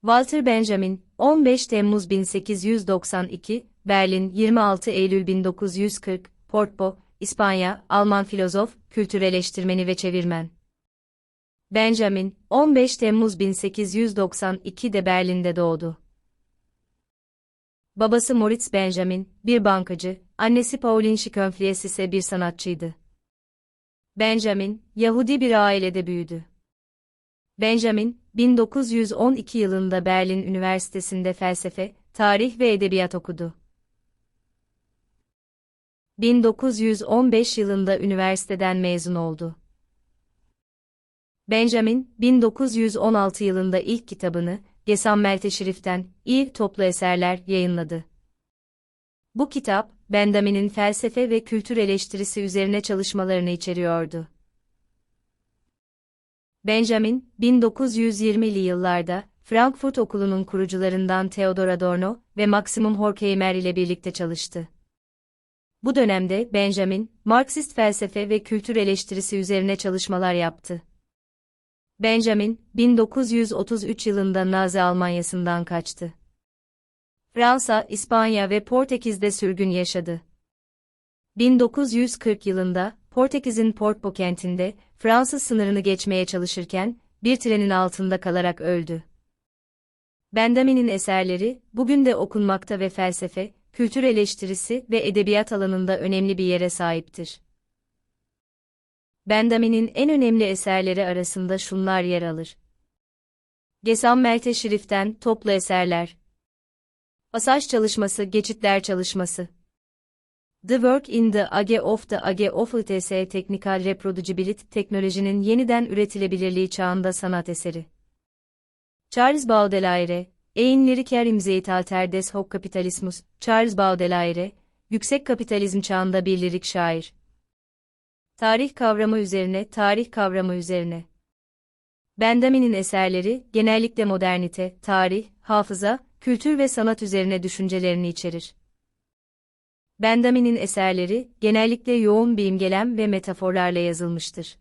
Walter Benjamin, 15 Temmuz 1892, Berlin 26 Eylül 1940, Porto, İspanya, Alman filozof, kültür eleştirmeni ve çevirmen. Benjamin, 15 Temmuz 1892'de Berlin'de doğdu. Babası Moritz Benjamin, bir bankacı, annesi Pauline Schönflies ise bir sanatçıydı. Benjamin, Yahudi bir ailede büyüdü. Benjamin, 1912 yılında Berlin Üniversitesi'nde felsefe, tarih ve edebiyat okudu. 1915 yılında üniversiteden mezun oldu. Benjamin, 1916 yılında ilk kitabını, Gesammelte Şerif'ten, İyi Toplu Eserler yayınladı. Bu kitap, Benjamin'in felsefe ve kültür eleştirisi üzerine çalışmalarını içeriyordu. Benjamin, 1920'li yıllarda, Frankfurt Okulu'nun kurucularından Theodor Adorno ve Maximum Horkheimer ile birlikte çalıştı. Bu dönemde Benjamin, Marksist felsefe ve kültür eleştirisi üzerine çalışmalar yaptı. Benjamin, 1933 yılında Nazi Almanyası'ndan kaçtı. Fransa, İspanya ve Portekiz'de sürgün yaşadı. 1940 yılında, Portekiz'in Porto kentinde, Fransız sınırını geçmeye çalışırken, bir trenin altında kalarak öldü. Benjamin'in eserleri, bugün de okunmakta ve felsefe, kültür eleştirisi ve edebiyat alanında önemli bir yere sahiptir. Benjamin'in en önemli eserleri arasında şunlar yer alır. Gesammelte Şerif'ten Toplu Eserler Pasaj çalışması, geçitler çalışması The Work in the Age of the Age of ITS Technical Reproducibility teknolojinin yeniden üretilebilirliği çağında sanat eseri. Charles Baudelaire, Ein Lyriker im Zeitalter des Hochkapitalismus, Charles Baudelaire, Yüksek Kapitalizm çağında bir lirik şair. Tarih kavramı üzerine, tarih kavramı üzerine. Benjamin'in eserleri, genellikle modernite, tarih, hafıza, kültür ve sanat üzerine düşüncelerini içerir. Benjamin'in eserleri, genellikle yoğun bir imgelem ve metaforlarla yazılmıştır.